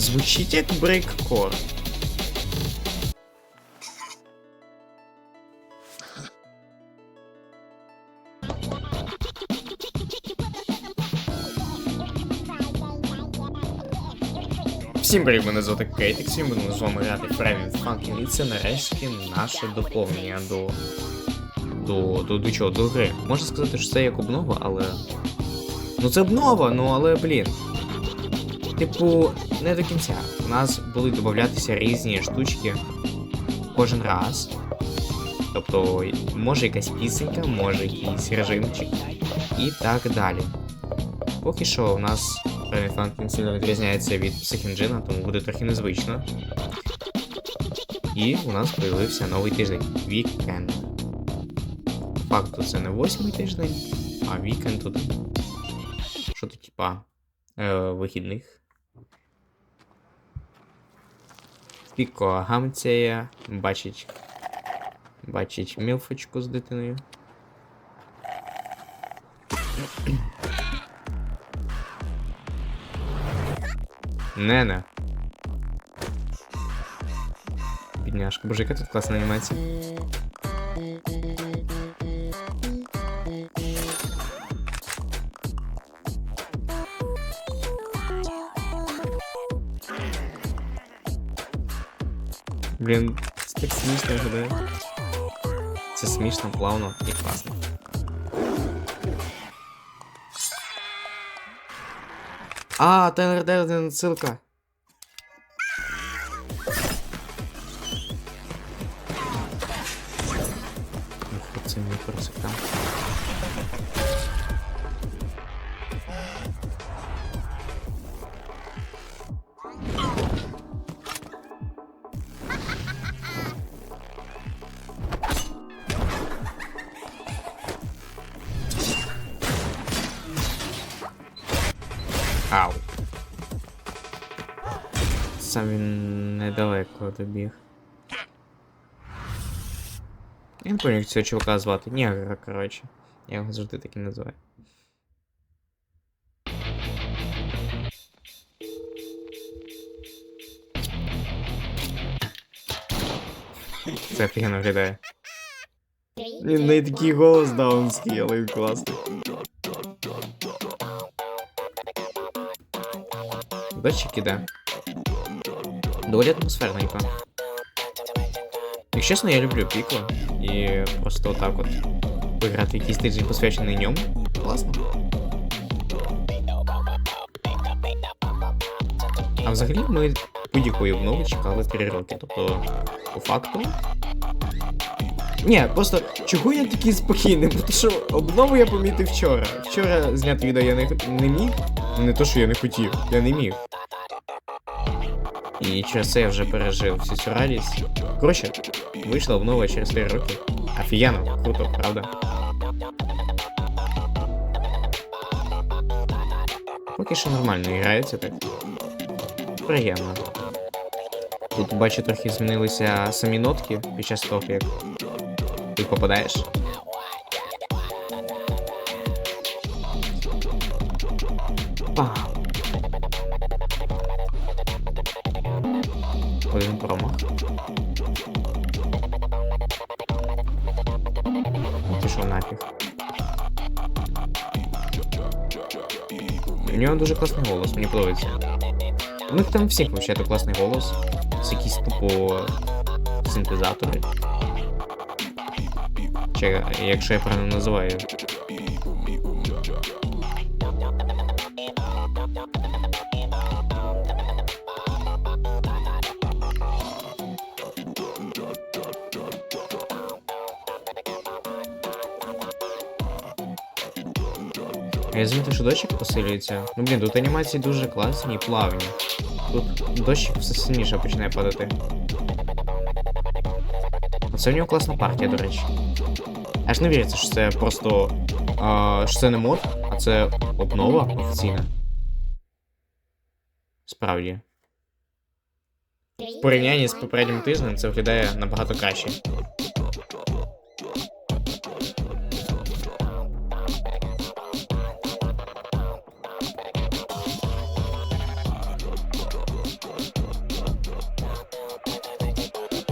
Звучить як брейккор. Всім привіт, мене звати Кейтик, всім будемо з вами грати Framing Funkin' і це нарешті наше доповнення до. До, до, до чого? До гри. Можна сказати, що це як обнова, але. Ну це обнова, ну але блін. Типу, не до кінця. У нас будуть додатися різні штучки кожен раз. Тобто, може якась пісенька, може якийсь режимчик і так далі. Поки що у нас Prime Funkin сильно відрізняється від Psych тому буде трохи незвично. І у нас з'явився новий тиждень. По факту це не восьмий тиждень, а Weekend тут. Що то типа е, вихідних. Піко гамцеє, бачить. Бачить мілфочку з дитиною. Не-не. Бідняшка. Боже, яка тут класна анімація. Блін, це так смішно виглядає. Це смішно, плавно і класно. А, Тайлер Дерден ссылка. недалеко добіг. Я не пам'ятаю, як цього чувака звати. Негра, коротше. Я його завжди таким називаю. Це офігенно виглядає. Він не такий голос даунський, але він класний. Дощик іде. Доволі атмосферненько. Якщо чесно, я люблю піко. І просто отак от виграти якийсь тиждень посвячений ньому. Класно. А взагалі ми будь-якої обнови чекали 3 роки. Тобто, по факту. Ні, просто чого я такий спокійний? Бо що обнову я помітив вчора. Вчора зняти відео я не, не міг. Не то, що я не хотів, я не міг. І через це я вже пережив всю цю радість. Коротше, вийшла обнова через 3 роки. Офігенно, круто, правда? Поки що нормально грається так. Приємно. Тут бачу, трохи змінилися самі нотки під час того, як ти попадаєш. Один промах. Пішов нафіг. У нього дуже класний голос, мені подобається. У них там всіх взагалі класний голос. Це якісь тупо синтезатори. Чи якщо я правильно називаю. Я замітив, що дощик посилюється. Ну блін, тут анімації дуже класні і плавні. Тут дощик все сильніше починає падати. Оце в нього класна партія, до речі. Аж не віриться, що це просто. А, що це не мод, а це обнова офіційна. Справді. В порівнянні з попереднім тижнем це виглядає набагато краще.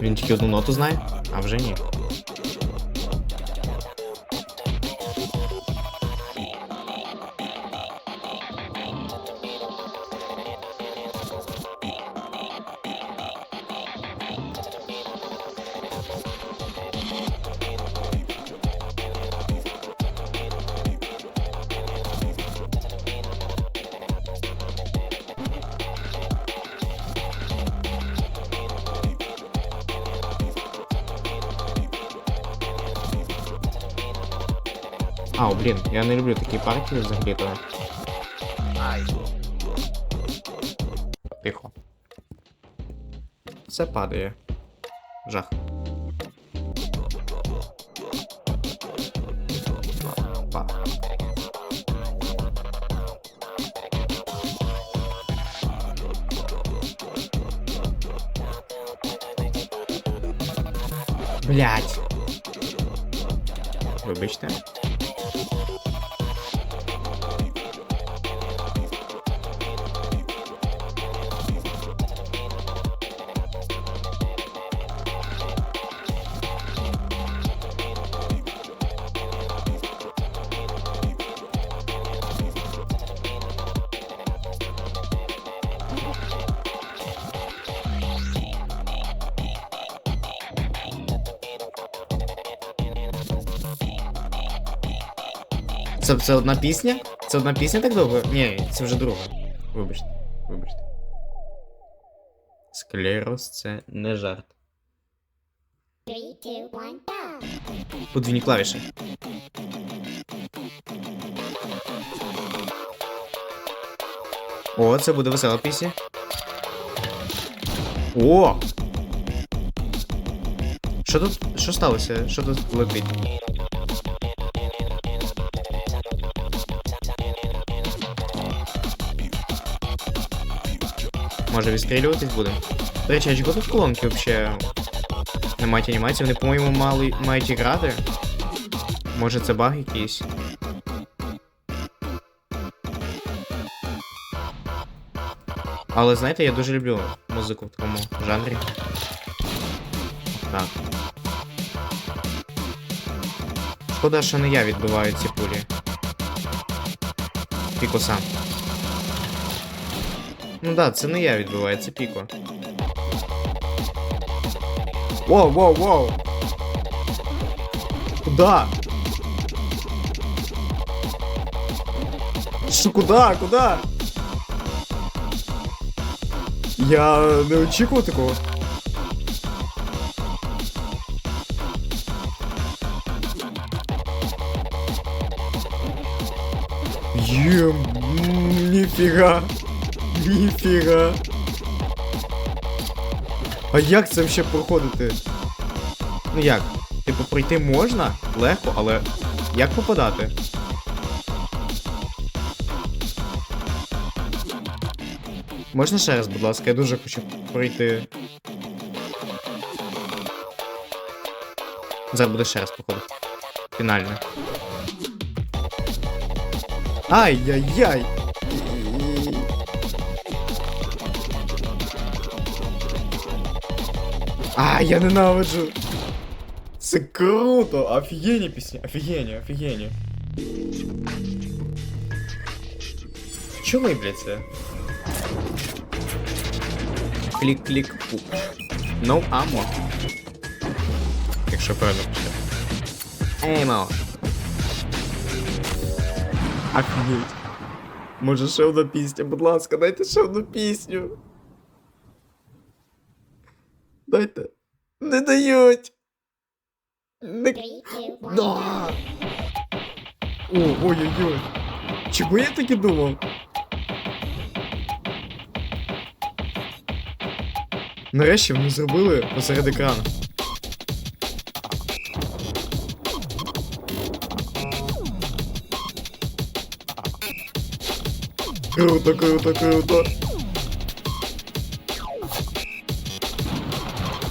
Він тільки одну ноту знає, а вже ні. Ау, блін, я не люблю такі партії взагалі то. Тихо. Все падає. Жах. Блять. Вибачте. Це, це одна пісня? Це одна пісня так довго? Ні, це вже друга. Вибачте, вибачте. Склероз це не жарт. Подвійні клавіші. О, це буде весела пісня. О! Що тут. Що сталося? Що тут летить? Може відстрілюватись будемо? До речі, а чого тут колонки взагалі не мають анімації? Вони, по-моєму, мали, мають і грати. Може це баг якийсь? Але знаєте, я дуже люблю музику в такому жанрі. Так. Шкода, що не я відбиваю ці пулі. Піко сам. Ну да, це не я відбиваю, це Піко. Воу, воу, воу! Куда? Що, куда? Куда? Я не очікував такого. Єм, м, ніфіга. Ніфіга. А як це ще проходити? Ну як? Типу, пройти можна? Легко, але як попадати? Можна ще раз, будь ласка, я дуже хочу пройти. Зараз буде ще раз походу. Фінально. Ай-яй-яй! А, я ненавиджу. Це круто! Офігенні пісні, офігенні, офігенні. Чого виявляється? Клік-клік пук. No ammo. Якщо правильно пише. Еймо. Офігеть. Може ще одна пісня, будь ласка, дайте ще одну пісню. Дайте. Не дають. Не... Да. О, ой-ой-ой. Чого я так і думав? Нарешті вони зробили посеред екрану. Круто, круто, круто.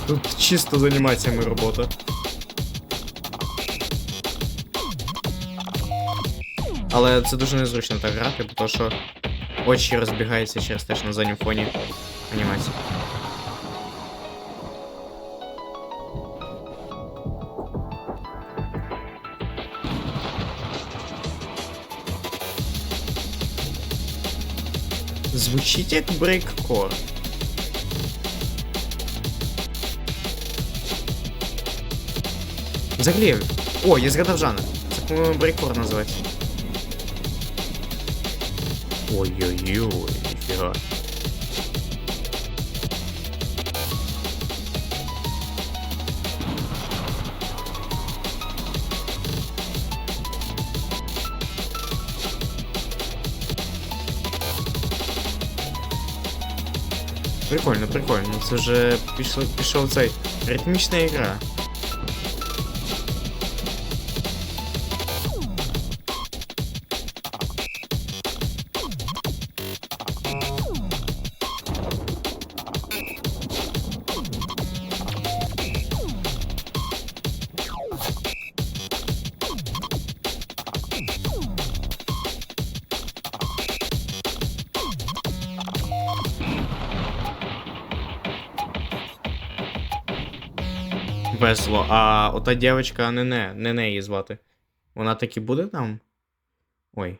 Тут чисто з анімаціями робота. Але это дуже незручно так грати, потому что очень разбегается сейчас, те, на заднем фоне анімації. Звучить як брейккор. Взагалі. О, я згадав жанр. Це, по-моєму, брейккор називається. Ой-ой-ой, ніфіга. Прикольно, прикольно. Це вже пішов, пішов цей ритмічна ігра. Весело. А ота дівчинка не не, не не звати. Вона таки буде там? Ой.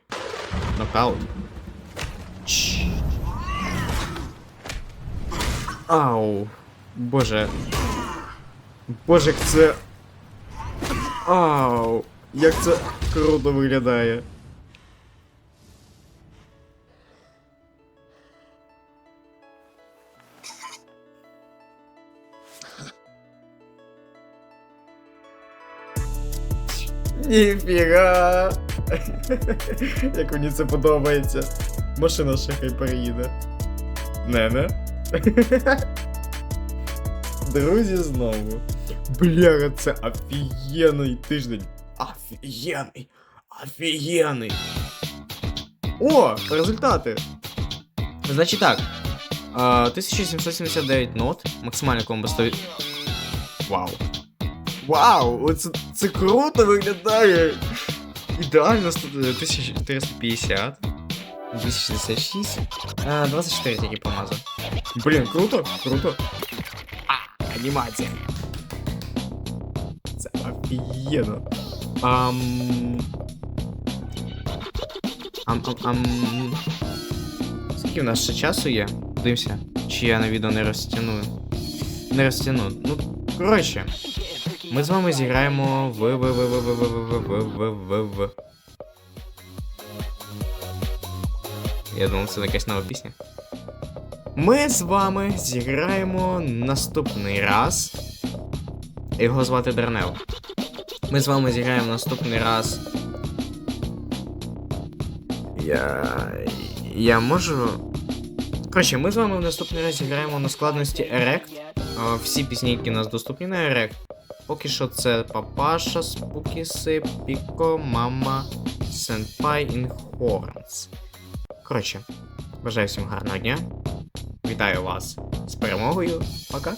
Нокаут. Чш. Ау. Боже. Боже, як це. Ау. Як це круто виглядає. Ніфіга. Як мені це подобається. Машина ще хай переїде. Не-не. Друзі знову. Бляга, це офігенний тиждень. Офігенний. Офігенний. О, результати. Значить так. А, 1779 нот, максимальна комбо 100... Вау. Вау, це, це круто виглядає. Ідеально 100 1450. 266. А, 24 тільки помазав. Блін, круто, круто. А, анімація. Це офігенно. Ам... Ам, ам, ам... Скільки в нас ще часу є? Дивимося, чи я на відео не розтягну. Не розтягну. Ну, коротше. Ми з вами зіграємо в Я думав, це якась нова пісня. Ми з вами зіграємо наступний раз. Його звати Дернел. Ми з вами зіграємо наступний раз. Я. Я можу. Коротше, ми з вами в наступний раз зіграємо на складності Erect. Всі пісні, які у нас доступні на Erect. Поки що це Папаша, Спукіси, Піко, Мама, Сенпай, Інхорнс. Коротше, бажаю всім гарного дня. Вітаю вас з перемогою. Пока.